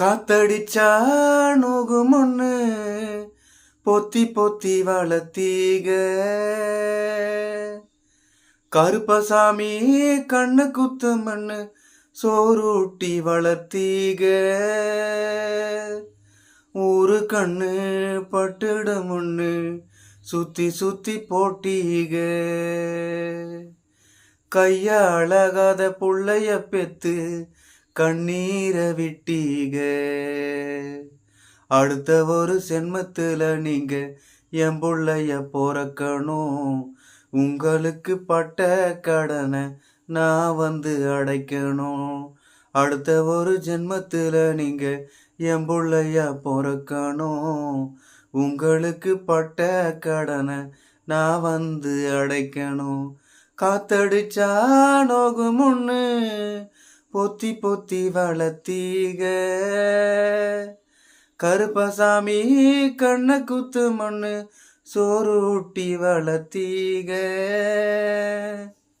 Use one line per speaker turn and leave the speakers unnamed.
காத்தடிச்சா நோகும் ஒண்ணு பொத்தி பொத்தி வளர்த்தீக கருப்பசாமி கண்ணு குத்து மண்ணு சோறுட்டி வளர்த்தீக ஊரு கண்ணு பட்டுடும் ஒண்ணு சுத்தி சுத்தி போட்டீக. கைய அழகாத புள்ளைய பெத்து கண்ணீர விட்டீங்க அடுத்த ஒரு சென்மத்துல நீங்க என் புள்ளைய பிறக்கணும். உங்களுக்கு பட்ட கடனை நான் வந்து அடைக்கணும். அடுத்த ஒரு ஜென்மத்துல நீங்க என் புள்ளைய பிறக்கணும். உங்களுக்கு பட்ட கடனை நான் வந்து அடைக்கணும். காத்தடிச்சா நோகு முன்னு பொத்தி பொத்தி வளர்த்தீக. கருப்பசாமி கண்ண குத்து மண்ணு சோறு ஊட்டி வளர்த்தீக.